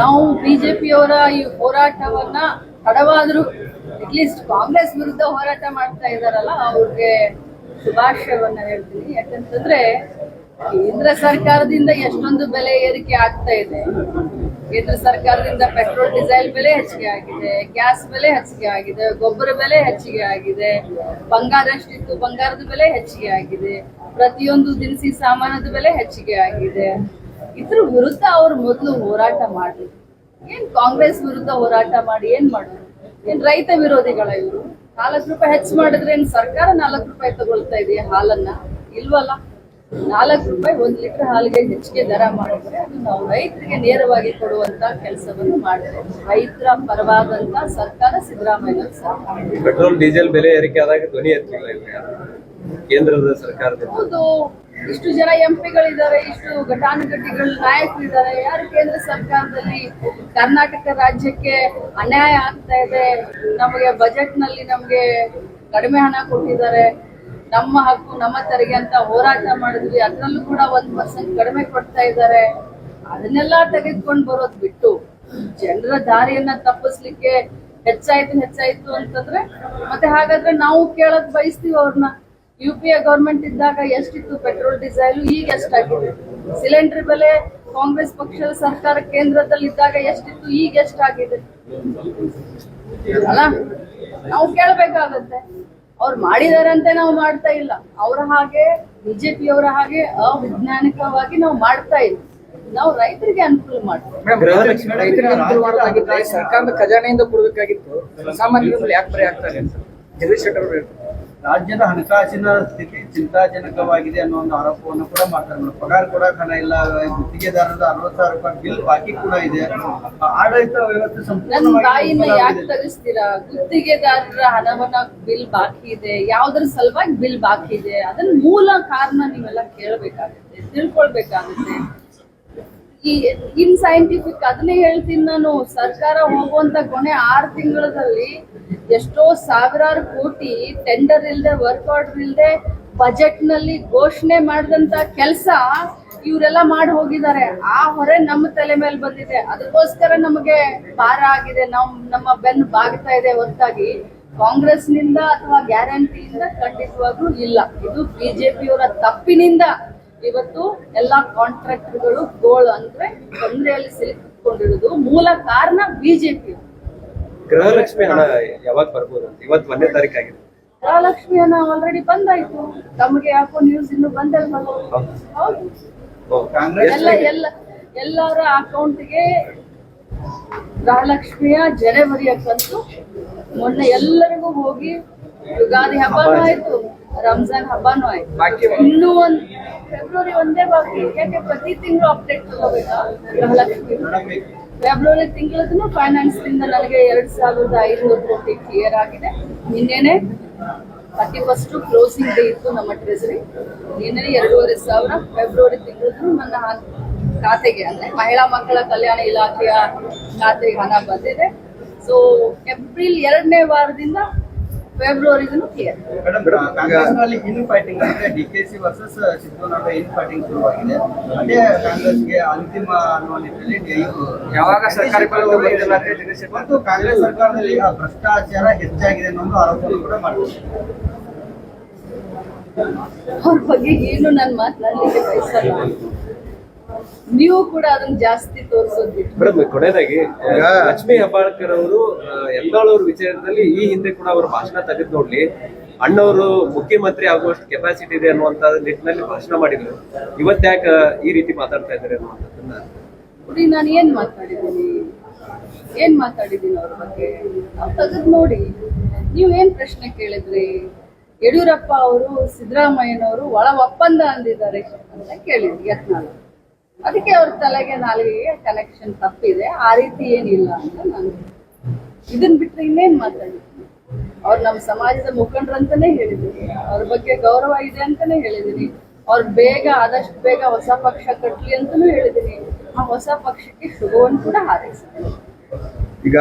ನಾವು ಬಿಜೆಪಿಯವರ ಈ ಹೋರಾಟವನ್ನ ತಡವಾದ್ರೂ ಅಟ್ಲೀಸ್ಟ್ ಕಾಂಗ್ರೆಸ್ ವಿರುದ್ಧ ಹೋರಾಟ ಮಾಡ್ತಾ ಇದಾರಲ್ಲ ಅವ್ರಿಗೆ ಶುಭಾಶಯವನ್ನ ಹೇಳ್ತೀನಿ. ಯಾಕಂತಂದ್ರೆ ಕೇಂದ್ರ ಸರ್ಕಾರದಿಂದ ಎಷ್ಟೊಂದು ಬೆಲೆ ಏರಿಕೆ ಆಗ್ತಾ ಇದೆ. ಕೇಂದ್ರ ಸರ್ಕಾರದಿಂದ ಪೆಟ್ರೋಲ್ ಡೀಸೆಲ್ ಬೆಲೆ ಹೆಚ್ಚಿಗೆ ಆಗಿದೆ ಗ್ಯಾಸ್ ಬೆಲೆ ಹೆಚ್ಚಿಗೆ ಆಗಿದೆ, ಗೊಬ್ಬರ ಬೆಲೆ ಹೆಚ್ಚಿಗೆ ಆಗಿದೆ, ಬಂಗಾರ ಎಷ್ಟಿತ್ತು, ಬಂಗಾರದ ಬೆಲೆ ಹೆಚ್ಚಿಗೆ ಆಗಿದೆ, ಪ್ರತಿಯೊಂದು ದಿನಸಿ ಸಾಮಾನದ ಬೆಲೆ ಹೆಚ್ಚಿಗೆ ಆಗಿದೆ. ಇದ್ರ ವಿರುದ್ಧ ಅವ್ರು ಮೊದಲು ಹೋರಾಟ ಮಾಡ್ಲಿ ಏನ್ ಕಾಂಗ್ರೆಸ್ ವಿರುದ್ಧ ಹೋರಾಟ ಮಾಡಿ ಏನ್ ಮಾಡಿದ್ರು ಏನ್ ರೈತ ವಿರೋಧಿಗಳ ಇವರು? ನಾಲ್ಕು ರೂಪಾಯಿ ಹೆಚ್ಚು ಮಾಡಿದ್ರೆ ಏನ್ ಸರ್ಕಾರ ನಾಲ್ಕು ರೂಪಾಯಿ ತಗೊಳ್ತಾ ಇದೆಯಾ ಹಾಲನ್ನ? ಇಲ್ವಲ್ಲ? ನಾಲ್ಕು ರೂಪಾಯಿ ಒಂದ್ ಲೀಟರ್ ಹಾಲಿಗೆ ಹೆಚ್ಚಿಗೆ ದರ ಮಾಡಿದ್ರೆ ಅದು ನಾವು ರೈತರಿಗೆ ನೇರವಾಗಿ ಕೊಡುವಂತ ಕೆಲಸವನ್ನು ಮಾಡಿದ್ರೆ ರೈತರ ಪರವಾದಂತ ಸರ್ಕಾರ ಸಿದ್ದರಾಮಯ್ಯ ಸರ್ಕಾರ ಪೆಟ್ರೋಲ್ ಡೀಸೆಲ್ ಬೆಲೆ ಏರಿಕೆ ಆದಾಗ ಧ್ವನಿ ಎತ್ತಿಲ್ಲ ಕೇಂದ್ರದ ಸರ್ಕಾರದ ಹೌದು. ಇಷ್ಟು ಜನ ಎಂಪಿಗಳಿದ್ದಾರೆ, ಇಷ್ಟು ಘಟಾನುಘಟಿಗಳ ನಾಯಕರಿದ್ದಾರೆ. ಯಾರು ಕೇಂದ್ರ ಸರ್ಕಾರದಲ್ಲಿ ಕರ್ನಾಟಕ ರಾಜ್ಯಕ್ಕೆ ಅನ್ಯಾಯ ಆಗ್ತಾ ಇದೆ? ನಮಗೆ ಬಜೆಟ್ನಲ್ಲಿ ನಮಗೆ ಕಡಿಮೆ ಹಣ ಕೊಟ್ಟಿದ್ದಾರೆ. ನಮ್ಮ ಹಕ್ಕು, ನಮ್ಮ ತೆರಿಗೆ ಅಂತ ಹೋರಾಟ ಮಾಡಿದ್ವಿ. ಅದ್ರಲ್ಲೂ ಕೂಡ ಒಂದ್ ಪರ್ಸೆಂಟ್ ಕಡಿಮೆ ಕೊಡ್ತಾ ಇದ್ದಾರೆ. ಅದನ್ನೆಲ್ಲ ತೆಗೆದುಕೊಂಡು ಬರೋದ್ ಬಿಟ್ಟು ಜನರ ದಾರಿಯನ್ನ ತಪ್ಪಿಸ್ಲಿಕ್ಕೆ ಹೆಚ್ಚಾಯ್ತು ಹೆಚ್ಚಾಯ್ತು ಅಂತಂದ್ರೆ ಮತ್ತೆ ಹಾಗಾದ್ರೆ ನಾವು ಕೇಳಕ್ ಬಯಸ್ತೀವಿ ಅವ್ರನ್ನ. ಯು ಪಿ ಎ ಗೌರ್ಮೆಂಟ್ ಇದ್ದಾಗ ಎಷ್ಟಿತ್ತು ಪೆಟ್ರೋಲ್ ಡೀಸೆಲ್ ಈಗ ಎಷ್ಟಾಗಿದೆ? ಸಿಲಿಂಡರ್ ಬೆಲೆ ಕಾಂಗ್ರೆಸ್ ಪಕ್ಷದ ಸರ್ಕಾರ ಕೇಂದ್ರದಲ್ಲಿ ಇದ್ದಾಗ ಎಷ್ಟಿತ್ತು ಈಗ ಎಷ್ಟಾಗಿದೆ? ಅಲ್ಲ ನಾವು ಕೇಳಬೇಕಾಗತ್ತೆ. ಅವ್ರು ಮಾಡಿದಾರಂತೆ ಅಂತ ನಾವು ಮಾಡ್ತಾ ಇಲ್ಲ. ಅವರ ಹಾಗೆ ಬಿಜೆಪಿಯವರ ಹಾಗೆ ಅವೈಜ್ಞಾನಿಕವಾಗಿ ನಾವು ಮಾಡ್ತಾ ಇಲ್ಲ. ನಾವು ರೈತರಿಗೆ ಅನುಕೂಲ ಮಾಡ್ತೀವಿ. ಸರ್ಕಾರದ ಖಜಾನೆಯಿಂದ ಕೊಡಬೇಕಾಗಿತ್ತು. ಸಾಮಾನ್ಯ ಮೇಲೆ ಯಾಕೆ ಬರೀ ಆಗ್ತಾರೆ ಜಗದೀಶ್ ಶೆಟ್ಟರ್ ರಾಜ್ಯದ ಹಣಕಾಸಿನ ಸ್ಥಿತಿ ಚಿಂತಾಜನಕವಾಗಿದೆ ಅನ್ನೋ ಒಂದು ಆರೋಪವನ್ನು ಕೂಡ ಮಾಡ್ತಾರೆ. ಪಗಾರ ಕೊಡಕ್ ಹಣ ಇಲ್ಲ ಗುತ್ತಿಗೆದಾರರ ಅರವತ್ತು ಸಾವಿರ ರೂಪಾಯಿ ಬಿಲ್ ಬಾಕಿ ಕೂಡ ಇದೆ ಆಡಳಿತ ವ್ಯವಸ್ಥೆ ಸಂಪೂರ್ಣ ಯಾಕೆ. ಗುತ್ತಿಗೆದಾರರ ಹಣವನ್ನ ಬಿಲ್ ಬಾಕಿ ಇದೆ ಯಾವ್ದ್ರ ಸಲುವಾಗಿ ಬಿಲ್ ಬಾಕಿ ಇದೆ ಅದನ್ನ ಮೂಲ ಕಾರಣ ನೀವೆಲ್ಲ ಕೇಳಬೇಕಾಗುತ್ತೆ ತಿಳ್ಕೊಳ್ಬೇಕಾಗುತ್ತೆ ಇನ್ ಸೈಂಟಿಫಿಕ್ ಅದನ್ನೇ ಹೇಳ್ತೀನಿ ನಾನು. ಸರ್ಕಾರ ಹೋಗುವಂತ ಕೊನೆ ಆರು ತಿಂಗಳಲ್ಲಿ ಎಷ್ಟೋ ಸಾವಿರಾರು ಕೋಟಿ ಟೆಂಡರ್ ಇಲ್ಲದೆ ವರ್ಕ್ ಆರ್ಡರ್ ಇಲ್ಲದೆ ಬಜೆಟ್ನಲ್ಲಿ ಘೋಷಣೆ ಮಾಡಿದಂತ ಕೆಲಸ ಇವರೆಲ್ಲ ಮಾಡಿ ಹೋಗಿದ್ದಾರೆ. ಆ ಹೊರೆ ನಮ್ಮ ತಲೆ ಮೇಲೆ ಬಂದಿದೆ. ಅದಕ್ಕೋಸ್ಕರ ನಮಗೆ ಭಾರ ಆಗಿದೆ. ನಾವು ನಮ್ಮ ಬೆನ್ನು ಬಾಗ್ತಾ ಇದೆ ಹೊರತಾಗಿ. ಕಾಂಗ್ರೆಸ್ನಿಂದ ಅಥವಾ ಗ್ಯಾರಂಟಿಯಿಂದ ಖಂಡಿತವಾಗ್ಲೂ ಇಲ್ಲ. ಇದು ಬಿಜೆಪಿಯವರ ತಪ್ಪಿನಿಂದ ಇವತ್ತು ಎಲ್ಲಾ ಕಾಂಟ್ರಾಕ್ಟರ್ಗಳು ಗೋಳು ಅಂದ್ರೆ ತೊಂದರೆಯಲ್ಲಿ ಸಿಲುಕಿಕೊಂಡಿರೋದು ಮೂಲ ಕಾರಣ ಬಿಜೆಪಿ. ಗೃಹಲಕ್ಷ್ಮಿ ಹಣ ಯಾವಾಗ ಬರ್ಬೋದು ಅಂತ? ಇವತ್ತು ಒಂದನೇ ತಾರೀಕು ಆಗಿದೆ. ಗೃಹಲಕ್ಷ್ಮಿ ಹಣ ಆಲ್ರೆಡಿ ಬಂದಾಯ್ತು. ತಮಗೆ ಯಾಕೋ ನ್ಯೂಸ್ ಇನ್ನು ಹೌದು. ಕಾಂಗ್ರೆಸ್ ಎಲ್ಲ ಎಲ್ಲ ಎಲ್ಲರ ಅಕೌಂಟ್ಗೆ ಗೃಹಲಕ್ಷ್ಮಿಯ ಜನವರಿಯ ಕಂತು ಮೊನ್ನೆ ಎಲ್ಲರಿಗೂ ಹೋಗಿ ಯುಗಾದಿ ಹಬ್ಬ ಆಯ್ತು. ರಂಜಾನ್ ಹಬ್ಬನೂ ಆಯ್ತು. ಇನ್ನು ಒಂದ್ ಫೆಬ್ರವರಿ ಒಂದೇ ಬಾಕಿ ಯಾಕೆ ಪ್ರತಿ ತಿಂಗಳು ಅಪ್ಡೇಟ್ ತಗೋಬೇಕಾ? ಗೃಹಲಕ್ಷ್ಮಿ ಫೆಬ್ರವರಿ ತಿಂಗಳದ್ದು ಫೈನಾನ್ಸ್ನಿಂದ ನನಗೆ ಎರಡ್ ಸಾವಿರದ ಐನೂರು ಕೋಟಿ ಕ್ಲಿಯರ್ ಆಗಿದೆ. ನಿನ್ನೆನೆ ಥರ್ಟಿ ಫಸ್ಟ್ ಕ್ಲೋಸಿಂಗ್ ಡೇ ಇತ್ತು ನಮ್ಮ ಟ್ರೆಸರಿ ನಿನ್ನೆ ಎರಡೂವರೆ ಸಾವಿರ ಫೆಬ್ರವರಿ ತಿಂಗಳದ್ದು ನನ್ನ ಖಾತೆಗೆ ಅಂದ್ರೆ ಮಹಿಳಾ ಮಕ್ಕಳ ಕಲ್ಯಾಣ ಇಲಾಖೆಯ ಖಾತೆಗೆ ಹಣ ಬಂದಿದೆ. ಸೊ ಏಪ್ರಿಲ್ ಎರಡನೇ ವಾರದಿಂದ ಫೆಬ್ರವರಿಗೂ ಕ್ಲಿಯರ್ ಮೇಡಮ್ ಕಾಂಗ್ರೆಸ್ನಲ್ಲಿ ಇನ್ ಫೈಟಿಂಗ್ ಅಂದ್ರೆ D K C versus Siddaramaiah infighting ಶುರುವಾಗಿದೆ. ಅದೇ ಕಾಂಗ್ರೆಸ್ಗೆ ಅಂತಿಮ ಅನ್ನುವ ನಿಟ್ಟಿನಲ್ಲಿ ಯಾವಾಗ ಸರ್ಕಾರಿ ಮತ್ತು ಕಾಂಗ್ರೆಸ್ ಸರ್ಕಾರದಲ್ಲಿ ಆ ಭ್ರಷ್ಟಾಚಾರ ಹೆಚ್ಚಾಗಿದೆ ಅನ್ನೋ ಆರೋಪವನ್ನು ಕೂಡ ಮಾಡ್ತಾರೆ ಅವ್ರ ಬಗ್ಗೆ ಏನು ನಾನು ಮಾತನಾಡಲಿಕ್ಕೆ ಬಯಸಲ್ಲ ನೀವು ಕೂಡ ಅದನ್ನ ಜಾಸ್ತಿ ತೋರಿಸೋದು ಮೇಡಮ್ ಕೊನೆಯದಾಗಿ ಲಕ್ಷ್ಮಿ ಹೆಬ್ಬಾಳ್ಕರ್ ಅವರು ಯತ್ನಾಳ್ ವಿಚಾರದಲ್ಲಿ ಈ ಹಿಂದೆ ಕೂಡ ಅವರು ಭಾಷಣ ತೆಗೆದು ನೋಡ್ಲಿ. ಅಣ್ಣವರು ಮುಖ್ಯಮಂತ್ರಿ ಆಗುವಷ್ಟು ಕೆಪಾಸಿಟಿ ಇದೆ ಅನ್ನುವಂತ ನಿಟ್ಟಿನಲ್ಲಿ ಭಾಷಣ ಮಾಡಿದ್ರು. ಇವತ್ತ್ಯಾಕ ಈ ರೀತಿ ಮಾತಾಡ್ತಾ ಇದ್ದಾರೆ ಅನ್ನುವಂಥದ್ದನ್ನ ನೋಡಿ ನಾನು ಏನ್ ಮಾತಾಡಿದ್ದೀನಿ? ಏನ್ ಮಾತಾಡಿದ್ದೀನಿ ಅವ್ರ ಬಗ್ಗೆ? ನಾವು ತೆಗೆದು ನೋಡಿ. ನೀವು ಏನ್ ಪ್ರಶ್ನೆ ಕೇಳಿದ್ರಿ? ಯಡಿಯೂರಪ್ಪ ಅವರು ಸಿದ್ದರಾಮಯ್ಯನವರು ಒಳ ಒಪ್ಪಂದ ಅಂದಿದ್ದಾರೆ ಅಂತ ಕೇಳಿದ್ರಿ ಯತ್ನಾಳ್ ಅದಕ್ಕೆ ಅವ್ರ ತಲೆಗೆ ನಾಲಿಗೆಗೆ ಕಲೆಕ್ಷನ್ ತಪ್ಪಿದೆ. ಆ ರೀತಿ ಏನಿಲ್ಲ ಅಂತ ನಾನು ಇದನ್ ಬಿಟ್ರೆ ಇನ್ನೇನ್ ಮಾತಾಡಿದ್ದೀನಿ ಅವ್ರು ನಮ್ಮ ಸಮಾಜದ ಮುಖಂಡರಂತಾನೆ ಹೇಳಿದ್ದೀನಿ. ಅವ್ರ ಬಗ್ಗೆ ಗೌರವ ಇದೆ ಅಂತಾನೆ ಹೇಳಿದ್ದೀನಿ. ಅವ್ರು ಬೇಗ, ಆದಷ್ಟು ಬೇಗ ಹೊಸ ಪಕ್ಷ ಕಟ್ಲಿ ಅಂತಾನೂ ಹೇಳಿದ್ದೀನಿ. ಆ ಹೊಸ ಪಕ್ಷಕ್ಕೆ ಶುಭವನ್ನು ಕೂಡ ಹಾರೈಸಿದ್ದೀನಿ. ಈಗ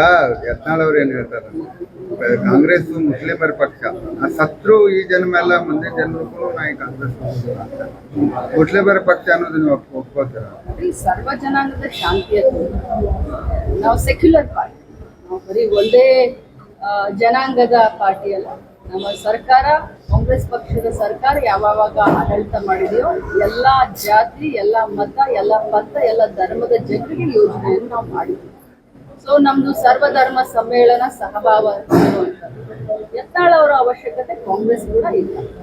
ಯತ್ನಾಳ್ ಅವ್ರು ಏನ್ ಹೇಳ್ತಾರೆ? ಕಾಂಗ್ರೆಸ್ ಮುಸ್ಲಿಮರ ಪಕ್ಷ. ಸತ್ರು ಈ ಜನ್ಮ ಎಲ್ಲ ಮುಂದೆ ಜನ್ಮಕ್ಕೂ ನಾ ಈ ಕಾಂಗ್ರೆಸ್ ಮುಸ್ಲಿಮರ. ಪಕ್ಷ ಅನ್ನೋದು ನೀವು ಸರ್ವ ಜನಾಂಗದ ದೂತ. ನಾವು ಸೆಕ್ಯುಲರ್ ಪಾರ್ಟಿ ನಾವು ಬರೀ ಒಂದೇ ಜನಾಂಗದ ಪಾರ್ಟಿ ಅಲ್ಲ. ನಮ್ಮ ಸರ್ಕಾರ, ಕಾಂಗ್ರೆಸ್ ಪಕ್ಷದ ಸರ್ಕಾರ ಯಾವಾಗ ಆಡಳಿತ ಮಾಡಿದೆಯೋ, ಎಲ್ಲಾ ಜಾತಿ, ಎಲ್ಲ ಮತ, ಎಲ್ಲ ಪಂಥ ಎಲ್ಲ ಧರ್ಮದ ಜನರಿಗೆ ಯೋಜನೆಯನ್ನು ನಾವು ಮಾಡಿದ್ವಿ. ಸೊ ನಮ್ದು ಸರ್ವಧರ್ಮ ಸಮ್ಮೇಳನ ಸಹಭಾವ ಎತ್ತಾಳವರ ಅವರ ಅವಶ್ಯಕತೆ ಕಾಂಗ್ರೆಸ್ ಕೂಡ ಇಲ್ಲ.